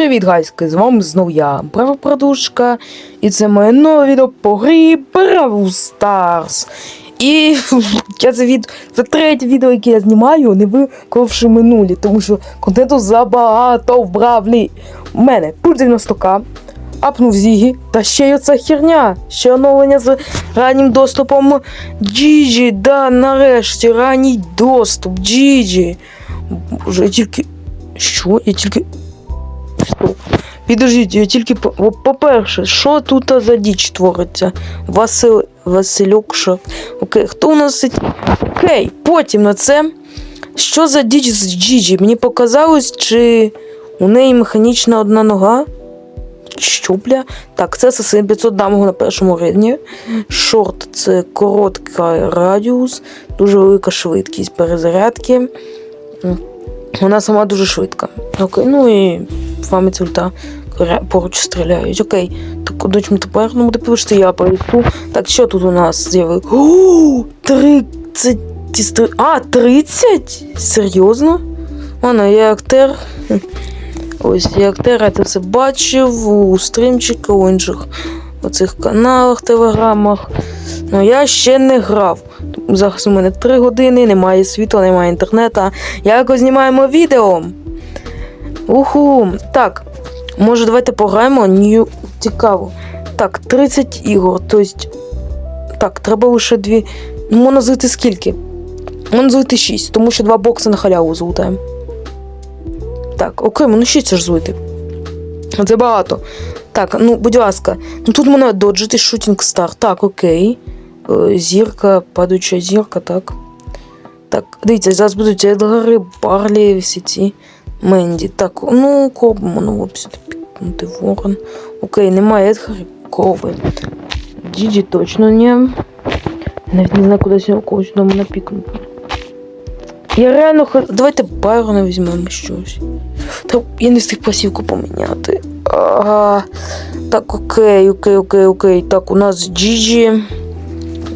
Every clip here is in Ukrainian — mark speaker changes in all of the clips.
Speaker 1: Привіт, гайськи! З вами знову я, Брава Продушка, і це моє нове відео по грі Бравл Старс. І я це від... це третє відео, яке я знімаю, не виковши минулі, тому що контенту забагато в Бравлі. У мене пульт 90к, апнув Зігі, та ще й оця херня, ще оновлення з раннім доступом Джіджі, да, нарешті, ранній доступ, Джіджі. Боже, тільки. Що? Я тільки. Стоп. Підождіть, я тільки по-перше, що тут за діч твориться? Васил... Васильок. Окей, хто у нас? Окей, потім на це. Що за діч з Джіджі? Мені показалось, чи у неї механічна одна нога? Що, бля? Так, це Сасин 500 дамагу на першому рівні. Шорт це коротка радіус, дуже велика швидкість перезарядки. Вона сама дуже швидка. Окей, ну і пам'ять ульта поруч стріляють. Окей. Так, дочь, тепер ну буде пишете, я пройду. Так, що тут у нас з'явилось? О, 30. А, 30? Серйозно? Ладно, я актер. Ось я актер, я це все бачив у стрімчика, у інших оцих каналах, телеграмах. Ну я ще не грав. Зараз у мене 3 години, немає світла, немає інтернету. Як знімаємо відео. Уху. Так. Може, давайте пограємо. Нью. Цікаво. Так, 30 ігор. Тобто. Так, треба лише дві. Ну, можна злити скільки? Можна злити 6, тому що два бокси на халяву злутаємо. Так, окей, ну 6 це ж злити. Це багато. Так, ну, будь ласка. Ну тут мене доджити шутінг стар. Так, окей. Е, Зірка, падаюча зірка, так. Так, дивіться, зараз будуть Едгари, Барлі, всі ці Менді. Так, ну, можна сюди пікнути ворон. Окей, немає Едгарів, Корби. Діді точно ні. Навіть не знаю, куди сьогодні когось до мене пікнути. Я реально х... Давайте Байрона візьмемо щось. Та я не встиг пасівку поміняти. А, так, окей, окей, окей, окей. Так, у нас Джіджі,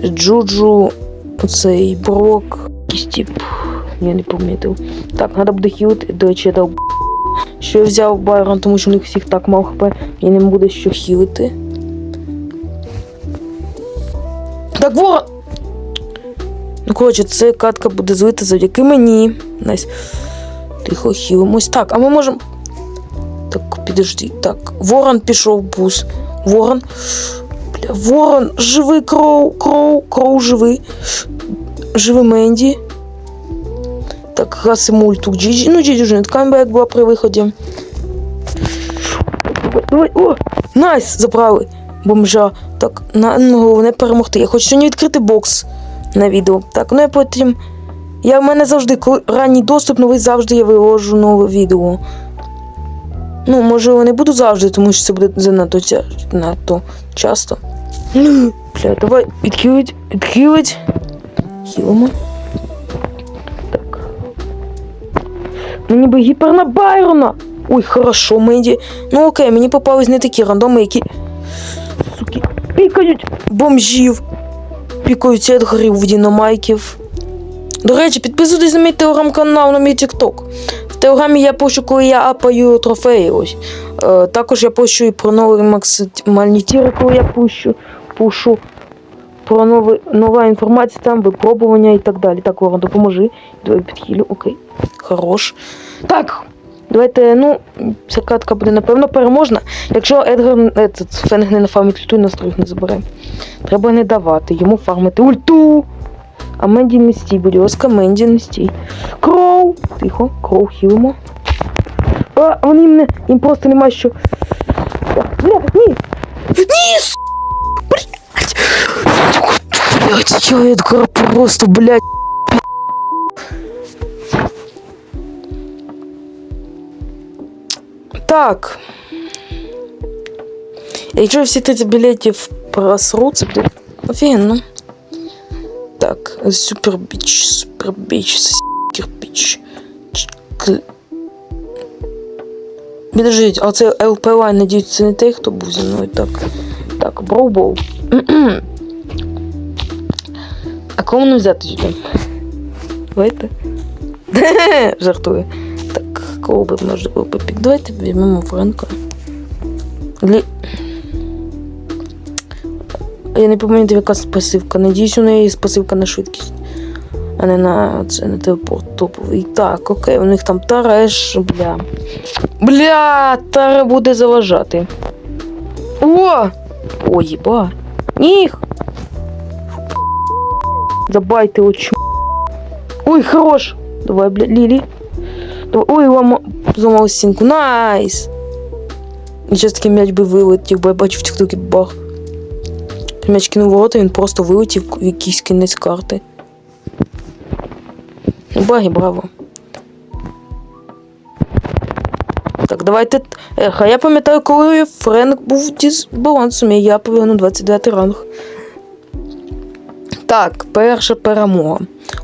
Speaker 1: Джуджу, оцей Брок, тип. Я не помітив. Так, треба буде хілити. До речі, я дав що я взяв Байрон, тому що у них всіх так мало хп, і не буде що хілити. Так, ворон! Ну, коротше, це катка буде злита завдяки мені. Найс. Тихо хілимось. Так, а ми можемо. Так, підожди. Так, ворон пішов бус. Ворон. Ворон, живий кроу, кроу, кроу живий. Живий Менді. Так, гасимо ульту Джіджі. Ну, Джіджі вже не як була при виході. Давай, о! Найс! Забрали бомжа. Так, на, ну, головне перемогти. Я хочу сьогодні відкрити бокс на відео. Так, ну я потім. Я в мене завжди, коли ранній доступ, новий завжди я виложу нове відео. Ну, можливо, не буду завжди, тому що це буде занадто часто. Бля, давай відхилить, відхилить. Хілимо. Так. Ну, ніби гіпер на Байрона. Ой, хорошо, Менді. Ну окей, мені попались не такі рандоми, які. Суки, пікають бомжів. Пікають Едгарів, Дінамайків. До речі, підписуйтесь на мій телеграм-канал, на мій тікток. В телеграмі я пощу, коли я апаю трофеї. Ось. Е, також я пощу і про нові максимальні тіри, коли я пущу. Пушу про нові, нова інформація, там, випробування і так далі. Так, Ворон, допоможи. Давай підхилю, окей. Хорош. Так. Давайте, ну, ця катка буде, напевно, переможна. Якщо Едгар этот, Фенг не нафармить ульту і настроїв не забере. Треба не давати йому фармити ульту. А Менді не стій, будь ласка, Менді не стій. Кроу! Тихо, кроу хілимо. А, вони мене, їм просто нема що. Бля, ні! Ні! Блять! Я просто, блять. Так. Якщо всі 30 білетів просру, це буде офігенно. Так, супербіч, супербіч, кирпіч. Підождіть, а це ЛП Лайн, надіюсь, це не той, хто був зі мною. Так. Так, броу-боу. Кому не взяти сюди? Давайте. Жартую. Так, кого би можливо попік. Давайте візьмемо Френка. Лі... Я не пам'ятаю, яка спасивка. Надіюсь, у неї спасивка на швидкість. А не на це на телепорт топовий. Так, окей, у них там тареш, бля. Бля, таре буде заважати. О! Ой, єба. Ніг! Забайте очі. Ой, хорош! Давай, бля, Лілі. Давай. Ой, лама... зламав стінку. Найс! І зараз такий м'яч би вилетів, бо я бачив в тіктокі баг. М'яч кинув ворота, він просто вилетів в якийсь кінець карти. Баги, браво. Так, давайте. Ех, а я пам'ятаю, коли Френк був дисбалансом, і я поверну 29 ранг. Так, перша перемога.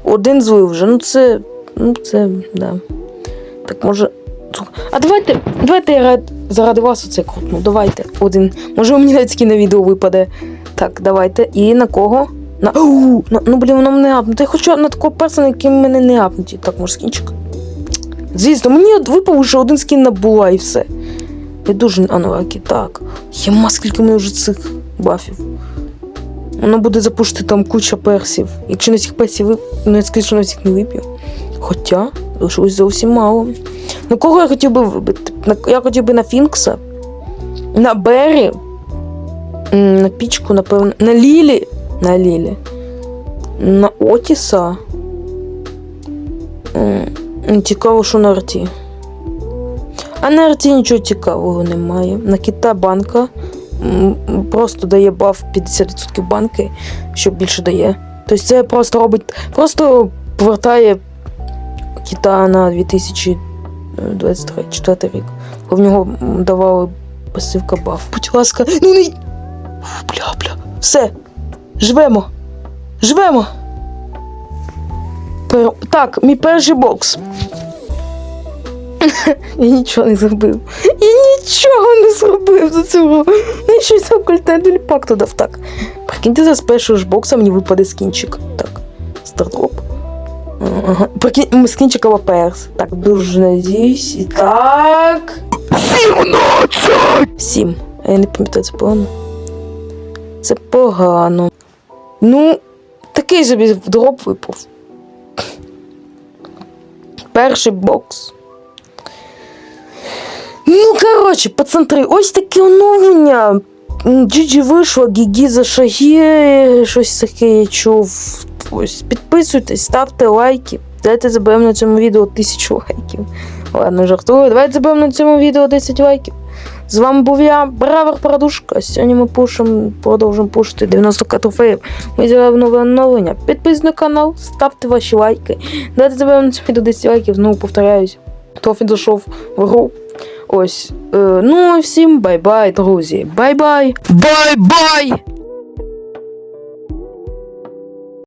Speaker 1: Один злив вже. Ну це. Ну це. Да. Так, може. А давайте. Давайте я заради вас оце крутну. Давайте. Один. Може, мені навіть на відео випаде. Так, давайте. І на кого? На. У, на ну блін, воно мене апнуте. Я хочу на такого персона, який мене не апнуті. Так, може скінчик. Звісно, мені от випав уже один скін на була і все. Я дуже анлакі. Так. Єма, скільки мене вже цих бафів. Воно буде запушити там куча персів. Якщо на цих персів вип... ну я скажу, що на всіх не вип'ю. Хоча, лишилось зовсім мало. Ну кого я хотів би вибити? Я хотів би на Фінкса, на Беррі, на Пічку, напевно, на Лілі. На Лілі. На Отіса. Цікаво, що на Арті. А на Арті нічого цікавого немає. На Кита банка просто дає баф 50% банки, що більше дає. Тобто це просто робить. Просто повертає кита на 2023 рік. В нього давали пасивка баф. Будь ласка, ну не. Бля, бля. Все. Живемо. Живемо. Пер... Так, мій перший бокс. Я нічого не зробив. Я нічого не зробив до цього. Я щось за культайду пакту дав. Так. Прикиньте, за з першого ж бокса мені випаде скінчик. Так. Стартоп. Ага. Прикинь, м, скінчик АВПРС. Так, дуже надіюсь. І так. 17! Сім. А я не пам'ятаю, це погано. Це погано. Ну, такий собі дроп випав. Перший бокс. Ну, коротше, пацантри, ось таке оновлення. GG вийшло, Гігі за шаги, щось таке я чув. Ось підписуйтесь, ставте лайки. Давайте заберемо на цьому відео тисячу лайків. Ладно, жартую. Давайте заберемо на цьому відео 10 лайків. З вами був я, Бравер Продушка. Сьогодні ми пушимо, продовжимо пушити 90 трофеїв. Ми зробили нове оновлення. Підписуйтесь на канал, ставте ваші лайки. Давайте заберемо на цьому відео 10 лайків. Знову повторяюсь. Трофі зайшов в гру. Ось. Е, ну всім бай-бай, друзі. Бай-бай. Бай-бай!